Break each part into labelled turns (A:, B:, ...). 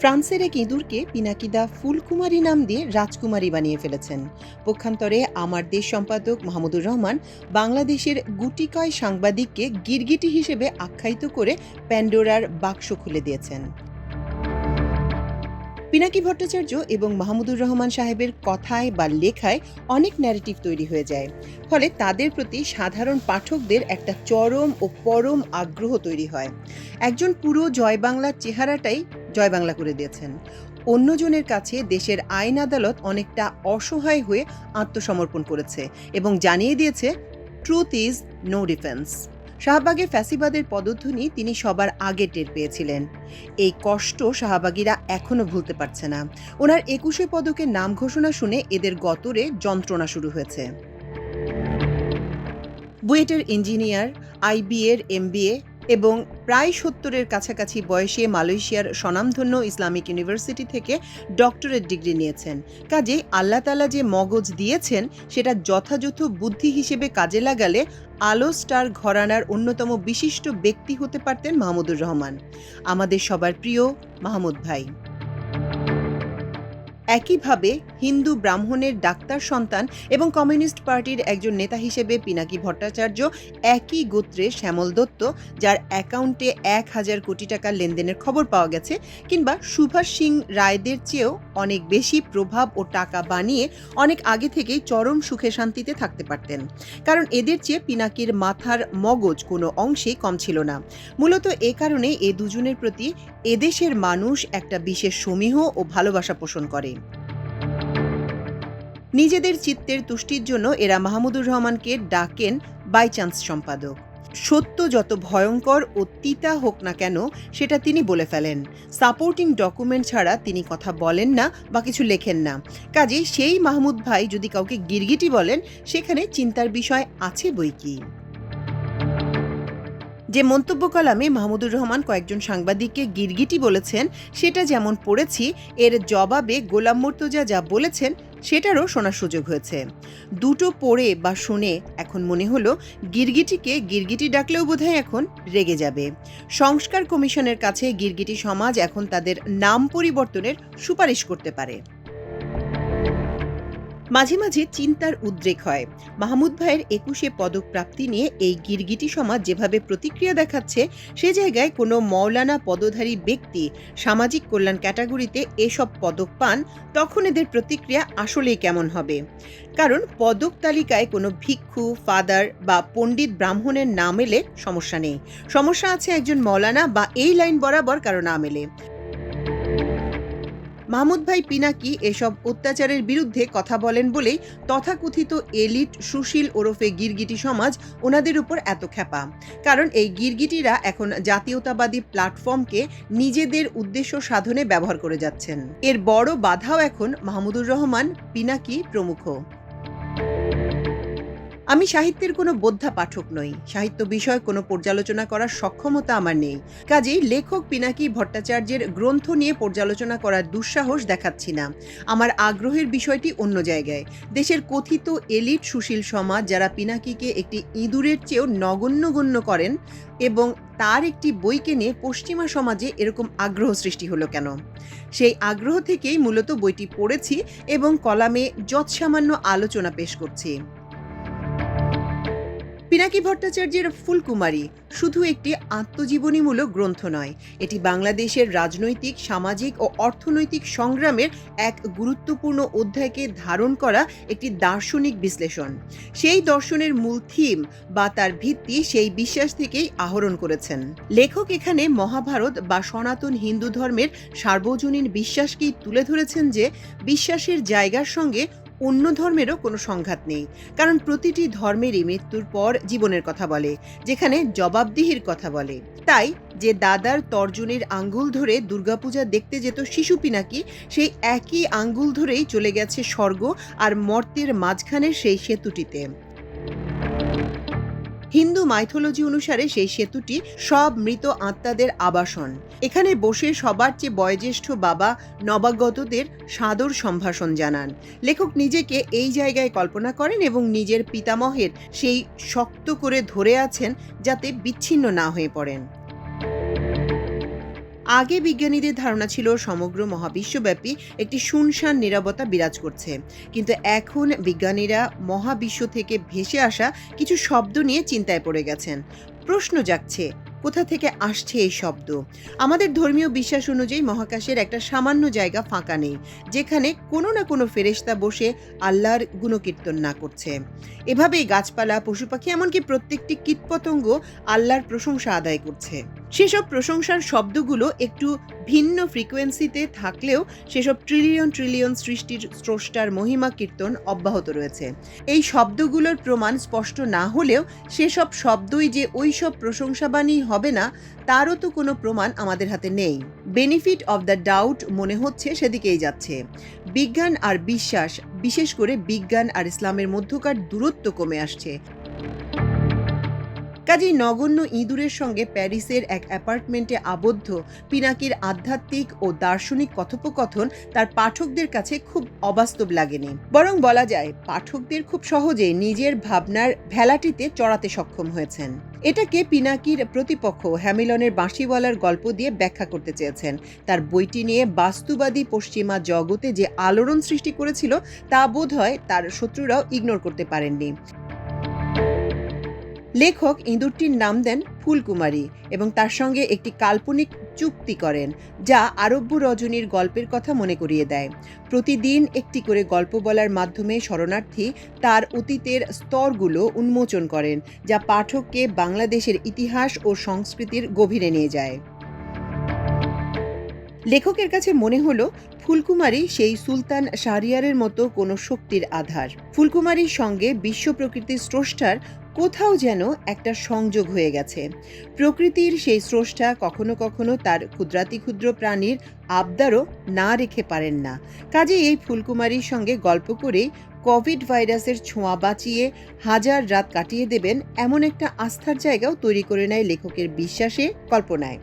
A: ফ্রান্সের এক ইঁদুরকে পিনাকিদা ফুলকুমারী নাম দিয়ে রাজকুমারী বানিয়ে ফেলেছেন। পক্ষান্তরে আমার দেশ সম্পাদক মাহমুদুর রহমান বাংলাদেশের গুটিকয় সাংবাদিককে গিরগিটি হিসেবে আখ্যায়িত করে প্যান্ডোরার বাক্স খুলে দিয়েছেন। পিনাকি ভট্টাচার্য এবং মাহমুদুর রহমান সাহেবের কথায় বা লেখায় অনেক ন্যারেটিভ তৈরি হয়ে যায়। ফলে তাদের প্রতি সাধারণ পাঠকদের একটা চরম ও পরম আগ্রহ তৈরি হয়। একজন পুরো জয় বাংলার চেহারাটাই জয় বাংলা করে দিয়েছেন। অন্যজনের কাছে দেশের আইন আদালত অনেকটা অসহায় হয়ে আত্মসমর্পণ করেছে এবং জানিয়ে দিয়েছে ট্রুথ ইজ নো ডিফেন্স শাহবাগে ফ্যাসিবাদের পদধ্বনি তিনি সবার আগে টের পেয়েছিলেন। এই কষ্ট শাহবাগীরা এখনও ভুলতে পারছে না। ওনার একুশে পদকের নাম ঘোষণা শুনে এদের গতরে যন্ত্রণা শুরু হয়েছে। বুয়েটের ইঞ্জিনিয়ার, আইবিএর এমবিএ এবং প্রায় সত্তরের কাছাকাছি বয়সে মালয়েশিয়ার স্বনামধন্য ইসলামিক ইউনিভার্সিটি থেকে ডক্টরেট ডিগ্রি নিয়েছেন। কাজে আল্লাহ তালা যে মগজ দিয়েছেন, সেটা যথাযথ বুদ্ধি হিসেবে কাজে লাগালে আলো স্টার ঘরানার অন্যতম বিশিষ্ট ব্যক্তি হতে পারতেন মাহমুদুর রহমান। আমাদের সবার প্রিয় মাহমুদ ভাই। একইভাবে হিন্দু ব্রাহ্মণের ডাক্তার সন্তান এবং কমিউনিস্ট পার্টির একজন নেতা হিসেবে পিনাকি ভট্টাচার্য একই গোত্রে শ্যামল দত্ত, যার অ্যাকাউন্টে এক হাজার কোটি টাকার লেনদেনের খবর পাওয়া গেছে, কিংবা সুভাষ সিং রায়দের চেয়েও অনেক বেশি প্রভাব ও টাকা বানিয়ে অনেক আগে থেকেই চরম সুখে শান্তিতে থাকতে পারতেন। কারণ এদের চেয়ে পিনাকির মাথার মগজ কোনো অংশেই কম ছিল না। মূলত এ কারণে এ দুজনের প্রতি এদেশের মানুষ একটা বিশেষ সমীহ ও ভালোবাসা পোষণ করে। নিজেদের চিত্তের তুষ্টির জন্য এরা মাহমুদুর রহমানকে ডাকেন বাই চান্স সম্পাদক। সত্য যত ভয়ঙ্কর ও তিতা হোক না কেন, সেটা তিনি বলে ফেলেন। সাপোর্টিং ডকুমেন্ট ছাড়া তিনি কথা বলেন না বা কিছু লেখেন না। কাজে সেই মাহমুদ ভাই যদি কাউকে গিরগিটি বলেন, সেখানে চিন্তার বিষয় আছে বই কি? যে মন্তব্য কলামে মাহমুদুর রহমান কয়েকজন সাংবাদিককে গিরগিটি বলেছেন, সেটা যেমন পড়েছি, এর জবাবে গোলাম মুর্তজা যা বলেছেন, সেটারও শোনার সুযোগ হয়েছে। দুটো পড়ে বা শুনে এখন মনে হলো, গিরগিটিকে গিরগিটি ডাকলেও বোধহয় এখন রেগে যাবে। সংস্কার কমিশনের কাছে গিরগিটি সমাজ এখন তাদের নাম পরিবর্তনের সুপারিশ করতে পারে। মাঝে মাঝে চিন্তার উদ্রেক হয়। মাহমুদ ভাইয়ের একুশে পদক প্রাপ্তি নিয়ে এই গিরগিটি সমাজ যেভাবে প্রতিক্রিয়া দেখাচ্ছে, সে জায়গায় কোনো মৌলানা পদধারী ব্যক্তি সামাজিক কল্যাণ ক্যাটাগরিতে এসব পদক পান, তখন এদের প্রতিক্রিয়া আসলেই কেমন হবে? কারণ পদক তালিকায় কোনো ভিক্ষু, ফাদার বা পণ্ডিত ব্রাহ্মণের নাম এলে সমস্যা নেই। সমস্যা আছে একজন মৌলানা বা এই লাইন বরাবর কারও নাম এলে। মাহমুদ ভাই পিনাকি এসব অত্যাচারের বিরুদ্ধে কথা বলেন বলেই তথাকথিত এলিট সুশীল ওরফে গিরগিটি সমাজ ওনাদের উপর এত খ্যাপা। কারণ এই গিরগিটিরা এখন জাতীয়তাবাদী প্ল্যাটফর্মকে নিজেদের উদ্দেশ্য সাধনে ব্যবহার করে যাচ্ছেন। এর বড় বাধাও এখন মাহমুদুর রহমান, পিনাকি প্রমুখ। আমি সাহিত্যের কোনো বোদ্ধা পাঠক নই। সাহিত্য বিষয় কোনো পর্যালোচনা করার সক্ষমতা আমার নেই। কাজেই লেখক পিনাকি ভট্টাচার্যের গ্রন্থ নিয়ে পর্যালোচনা করার দুঃসাহস দেখাচ্ছি না। আমার আগ্রহের বিষয়টি অন্য জায়গায়। দেশের কথিত এলিট সুশীল সমাজ যারা পিনাকিকে একটি ইঁদুরের চেয়েও নগণ্য গণ্য করেন এবং তার একটি বইকে নিয়ে পশ্চিমা সমাজে এরকম আগ্রহ সৃষ্টি হলো কেন? সেই আগ্রহ থেকেই মূলত বইটি পড়েছি এবং কলামে যৎসামান্য আলোচনা পেশ করছি। পিনাকি ভট্টাচার্যের ফুলকুমারী শুধু একটি আত্মজীবনীমূলক গ্রন্থ নয়, এটি বাংলাদেশের রাজনৈতিক, সামাজিক ও অর্থনৈতিক সংগ্রামের এক গুরুত্বপূর্ণ অধ্যায়কে ধারণ করা একটি দার্শনিক বিশ্লেষণ। সেই দর্শনের মূল থিম বা তার ভিত্তি সেই বিশ্বাস থেকেই আহরণ করেছেন। লেখক এখানে মহাভারত বা সনাতন হিন্দু ধর্মের সার্বজনীন বিশ্বাসকেই তুলে ধরেছেন যে, বিশ্বাসের জায়গার সঙ্গে অন্য ধর্মেরও কোনো সংঘাত নেই। কারণ প্রতিটি ধর্মেরই মৃত্যুর পর জীবনের কথা বলে, যেখানে জবাবদিহির কথা বলে। তাই যে দাদার তর্জনের আঙ্গুল ধরে দুর্গাপূজা দেখতে যেত শিশু পিনাকি, সেই একই আঙ্গুল ধরেই চলে গেছে স্বর্গ আর মর্তের মাঝখানের সেই সেতুটিতে। হিন্দু মাইথোলজি অনুসারে সেই সেতুটি সব মৃত আত্মাদের আবাসন। এখানে বসে সবার চেয়ে বয়োজ্যেষ্ঠ বাবা নবাগতদের সাদর সম্ভাষণ জানান। লেখক নিজেকে এই জায়গায় কল্পনা করেন এবং নিজের পিতামহের সেই শক্ত করে ধরে আছেন যাতে বিচ্ছিন্ন না হয়ে পড়েন। আগে বিজ্ঞানীদের ধারণা ছিল সমগ্র মহাবিশ্বব্যাপী একটি শুনশান নিরবতা বিরাজ করছে। কিন্তু এখন বিজ্ঞানীরা মহাবিশ্ব থেকে ভেসে আসা কিছু শব্দ নিয়ে চিন্তায় পড়ে গেছেন। প্রশ্ন জাগছে, কোথা থেকে আসছে এই শব্দ? আমাদের ধর্মীয় বিশ্বাস অনুযায়ী মহাকাশের একটা সামান্য জায়গা ফাঁকা নেই, যেখানে কোনো না কোনো ফেরেশতা বসে আল্লাহর গুণকীর্তন না করছে। এভাবেই গাছপালা পশু পাখি এমনকি প্রত্যেকটি কীটপতঙ্গ আল্লাহর প্রশংসা আদায় করছে। সেসব প্রশংসার শব্দগুলো একটু ভিন্ন ফ্রিকোয়েন্সিতে থাকলেও সেসব ট্রিলিয়ন ট্রিলিয়ন সৃষ্টির স্রষ্টার মহিমা কীর্তন অব্যাহত রয়েছে। এই শব্দগুলোর প্রমাণ স্পষ্ট না হলেও সেসব শব্দই যে ওই সব প্রশংসাবাণী হবে না, তারও তো কোনো প্রমাণ আমাদের হাতে নেই। বেনিফিট অব দ্য ডাউট মনে হচ্ছে সেদিকেই যাচ্ছে। বিজ্ঞান আর বিশ্বাস, বিশেষ করে বিজ্ঞান আর ইসলামের মধ্যকার দূরত্ব কমে আসছে। কাজেই নগণ্য ইঁদুরের সঙ্গে প্যারিসের এক অ্যাপার্টমেন্টে আবদ্ধ পিনাকির আধ্যাত্মিক ও দার্শনিক কথোপকথন তার পাঠকদের কাছে খুব অবাস্তব লাগেনি। বরং বলা যায়, পাঠকদের খুব সহজে নিজের ভাবনার ভেলাটিতে চড়াতে সক্ষম হয়েছেন। এটাকে পিনাকির প্রতিপক্ষ হ্যামিলনের বাঁশিওয়ালার গল্প দিয়ে ব্যাখ্যা করতে চেয়েছেন। তার বইটি নিয়ে বাস্তুবাদী পশ্চিমা জগতে যে আলোড়ন সৃষ্টি করেছিল, তা বোধ হয় তার শত্রুরাও ইগনোর করতে পারেননি। লেখক ইঁদুরটির নাম দেন ফুলকুমারী এবং তার সঙ্গে একটি কাল্পনিক চুক্তি করেন, যা আরব্য রজনীর গল্পের কথা মনে করিয়ে দেয়। প্রতিদিন একটি করে গল্প বলার মাধ্যমে শরণার্থী তার অতীতের স্তরগুলো উন্মোচন করেন, যা পাঠককে বাংলাদেশের ইতিহাস ও সংস্কৃতির গভীরে নিয়ে যায়। লেখকের কাছে মনে হলো, ফুলকুমারী সেই সুলতান শাহরিয়ারের মতো কোনো শক্তির আধার। ফুলকুমারীর সঙ্গে বিশ্ব প্রকৃতির স্রষ্টার কোথাও যেন একটা সংযোগ হয়ে গেছে। প্রকৃতির সেই স্রষ্টা কখনো কখনো তার ক্ষুদ্রাতি ক্ষুদ্র প্রাণীর আবদারও না রেখে পারেন না। কাজে এই ফুলকুমারীর সঙ্গে গল্প করে কোভিড ভাইরাসের ছোঁয়া বাঁচিয়ে হাজার রাত কাটিয়ে দেবেন এমন একটা আস্থার জায়গাও তৈরি করে নেয় লেখকের বিশ্বাসে, কল্পনায়।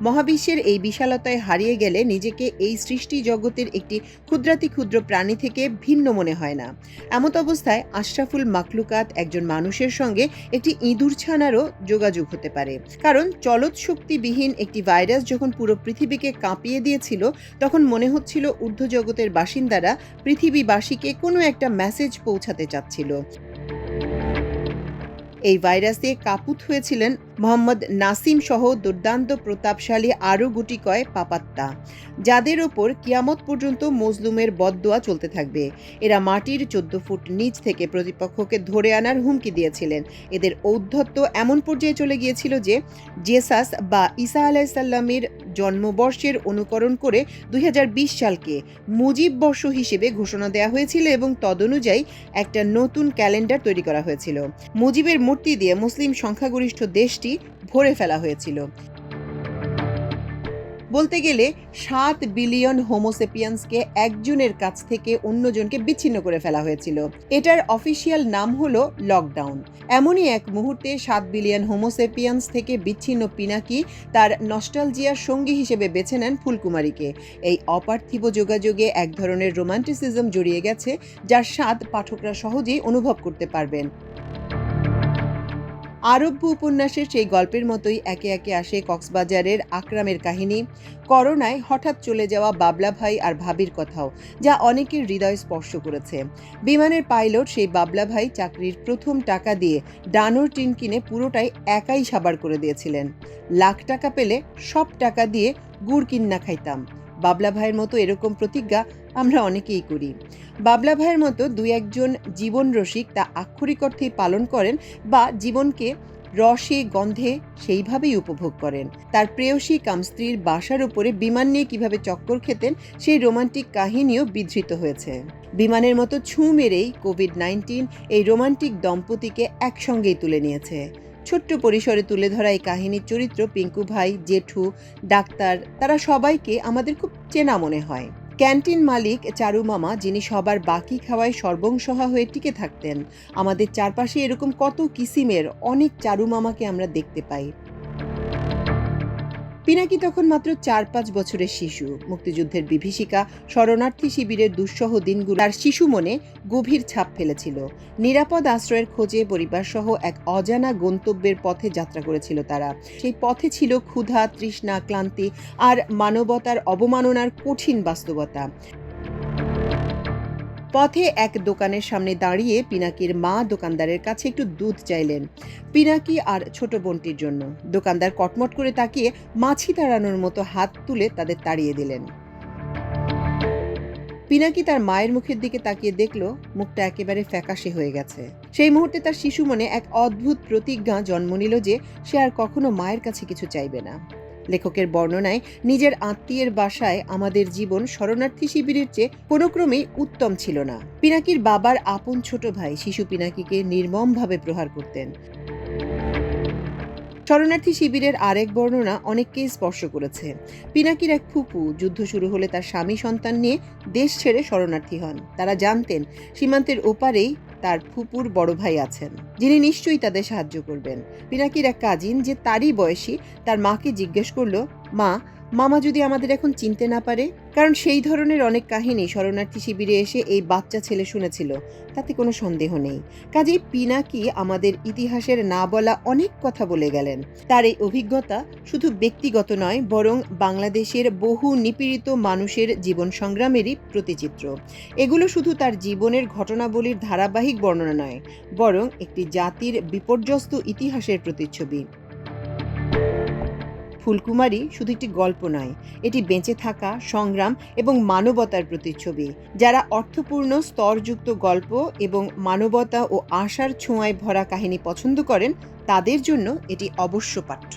A: মহাবিশ্বের এই বিশালতায় হারিয়ে গেলে নিজেকে এই সৃষ্টি জগতের একটি ক্ষুদ্রাতি ক্ষুদ্র প্রাণী থেকে ভিন্ন মনে হয় না। এমত অবস্থায় আশরাফুল মাকলুকাত একজন মানুষের সঙ্গে একটি ইঁদুর ছানারও যোগাযোগ হতে পারে। কারণ চলৎ শক্তিবিহীন একটি ভাইরাস যখন পুরো পৃথিবীকে কাঁপিয়ে দিয়েছিল, তখন মনে হচ্ছিল ঊর্ধ্ব জগতের বাসিন্দারা পৃথিবীবাসীকে কোনো একটা মেসেজ পৌঁছাতে চাচ্ছিল। এই ভাইরাসে কাপুত হয়েছিলেন মোহাম্মদ নাসিম সহ দুর্দান্ত প্রতাপশালী আরও গুটি কয় পাপাত্তা, যাদের ওপর কিয়ামত পর্যন্ত মজলুমের বদদোয়া চলতে থাকবে। এরা মাটির চোদ্দ ফুট নিচ থেকে প্রতিপক্ষকে ধরে আনার হুমকি দিয়েছিলেন। এদের ঔদ্ধত্য এমন পর্যায়ে চলে গিয়েছিল যে, জেসাস বা ঈসা আলাইসাল্লামের জন্মবর্ষের অনুকরণ করে দুই হাজার বিশ সালকে মুজিব বর্ষ হিসেবে ঘোষণা দেওয়া হয়েছিল এবং তদনুযায়ী একটা নতুন ক্যালেন্ডার তৈরি করা হয়েছিল। মুজিবের মূর্তি দিয়ে মুসলিম সংখ্যাগরিষ্ঠ দেশটি ভরে ফেলা হয়েছিল। বলতে গেলে, সাত বিলিয়ন হোমোসেপিয়ান্সকে একজনের কাছ থেকে অন্যজনকে বিচ্ছিন্ন করে ফেলা হয়েছিল। এটার অফিসিয়াল নাম হলো লকডাউন এমনই এক মুহূর্তে সাত বিলিয়ন হোমোসেপিয়ান্স থেকে বিচ্ছিন্ন পিনাকি তার নস্টালজিয়ার সঙ্গী হিসেবে বেছে নেন ফুলকুমারীকে। এই অপার্থিব যোগাযোগে এক ধরনের রোমান্টিসিজম জড়িয়ে গেছে যার স্বাদ পাঠকরা সহজেই অনুভব করতে পারবেন। আরব্য উপন্যাসের সেই গল্পের মতোই একে একে আসে কক্সবাজারের আকরামের কাহিনী। করোনায় হঠাৎ চলে যাওয়া বাবলা ভাই আর ভাবির কথাও, যা অনেকের হৃদয় স্পর্শ করেছে। বিমানের পাইলট সেই বাবলা ভাই চাকরির প্রথম টাকা দিয়ে ডানোর টিন কিনে পুরোটাই একাই সাবার করে দিয়েছিলেন। লাখ টাকা পেলে সব টাকা দিয়ে গুড় কিন্না খাইতাম। বাবলা ভাইয়ের মতো এরকম প্রতিজ্ঞা আমরা অনেকেই করি। বাবলা ভাইয়ের মতো দুই একজন জীবন রসিক তা আক্ষরিক অর্থেই পালন করেন বা জীবনকে রসে, গন্ধে সেইভাবেই উপভোগ করেন। তার প্রেয়সী কাম স্ত্রীর বাসার উপরে বিমান নিয়ে কীভাবে চক্কর খেতেন, সেই রোমান্টিক কাহিনীও বিধৃত হয়েছে। বিমানের মতো ছু মেরেই কোভিড নাইন্টিন এই রোমান্টিক দম্পতিকে একসঙ্গেই তুলে নিয়েছে। ছোট্ট পরিসরে তুলে ধরা এই কাহিনীর চরিত্র পিঙ্কু ভাই, জেঠু, ডাক্তার, তারা সবাইকে আমাদের খুব চেনা মনে হয়। ক্যান্টিন মালিক চারু মামা, যিনি সবার বাকি খাওয়ায় সর্বংসহা হয়ে টিকে থাকতেন। আমাদের চারপাশে এরকম কত কিসিমের অনেক চারু মামাকে আমরা দেখতে পাই। পিনাকি তখন মাত্র চার পাঁচ বছরের শিশু। মুক্তিযুদ্ধের বিভীষিকা, শরণার্থী শিবিরের দুঃসহ দিনগুলো তার শিশু মনে গভীর ছাপ ফেলেছিল। নিরাপদ আশ্রয়ের খোঁজে পরিবারসহ এক অজানা গন্তব্যের পথে যাত্রা করেছিল তারা। সেই পথে ছিল ক্ষুধা, তৃষ্ণা, ক্লান্তি আর মানবতার অবমাননার কঠিন বাস্তবতা। পথে এক দোকানের সামনে দাঁড়িয়ে পিনাকির মা দোকানদারের কাছে একটু দুধ চাইলেন। পিনাকি আর ছোট বোনটির জন্য। দোকানদার কটমট করে তাকিয়ে মাছি তাড়ানোর মতো হাত তুলে তাদের তাড়িয়ে দিলেন। পিনাকি তার মায়ের মুখের দিকে তাকিয়ে দেখল, মুখটা একেবারে ফ্যাকাশে হয়ে গেছে। সেই মুহূর্তে তার শিশু মনে এক অদ্ভুত প্রতিজ্ঞা জন্ম নিল যে সে আর কখনো মায়ের কাছে কিছু চাইবে না। লেখকের বর্ণনায়, নিজের আত্মীয়ের বাসায় আমাদের জীবন শরণার্থী শিবিরের চেয়ে কোনো ক্রমেই উত্তম ছিল না। পিনাকির বাবার আপন ছোট ভাই শিশু পিনাকিকে নির্মমভাবে প্রহার করতেন। শরণার্থী শিবিরের আরেক বর্ণনা অনেককেই স্পর্শ করেছে। পিনাকির এক ফুপু যুদ্ধ শুরু হলে তার স্বামী সন্তান নিয়ে দেশ ছেড়ে শরণার্থী হন। তারা জানতেন, সীমান্তের ওপারেই তার ফুপুর বড় ভাই আছেন, যিনি নিশ্চয়ই তাদের সাহায্য করবেন। পিনাকির এক কাজিন যে তারই বয়সী, তার মাকে জিজ্ঞেস করল, মা মামা যদি আমাদের এখন চিনতে না পারে? কারণ সেই ধরনের অনেক কাহিনী শরণার্থী শিবিরে এসে এই বাচ্চা ছেলে শুনেছিল। তাতে কোনো সন্দেহ নেই। কাজেই পিনাকি আমাদের ইতিহাসের না বলা অনেক কথা বলে গেলেন। তার এই অভিজ্ঞতা শুধু ব্যক্তিগত নয়, বরং বাংলাদেশের বহু নিপীড়িত মানুষের জীবন সংগ্রামেরই প্রতিচিত্র। এগুলো শুধু তার জীবনের ঘটনাবলীর ধারাবাহিক বর্ণনা নয়, বরং একটি জাতির বিপর্যস্ত ইতিহাসের প্রতিচ্ছবি। ফুলকুমারী শুধু একটি গল্প নয়, এটি বেঁচে থাকা, সংগ্রাম এবং মানবতার প্রতিচ্ছবি, যারা অর্থপূর্ণ, স্তরযুক্ত গল্প এবং মানবতা ও আশার ছোঁয়ায় ভরা কাহিনী পছন্দ করেন, তাদের জন্য এটি অবশ্য পাঠ্য।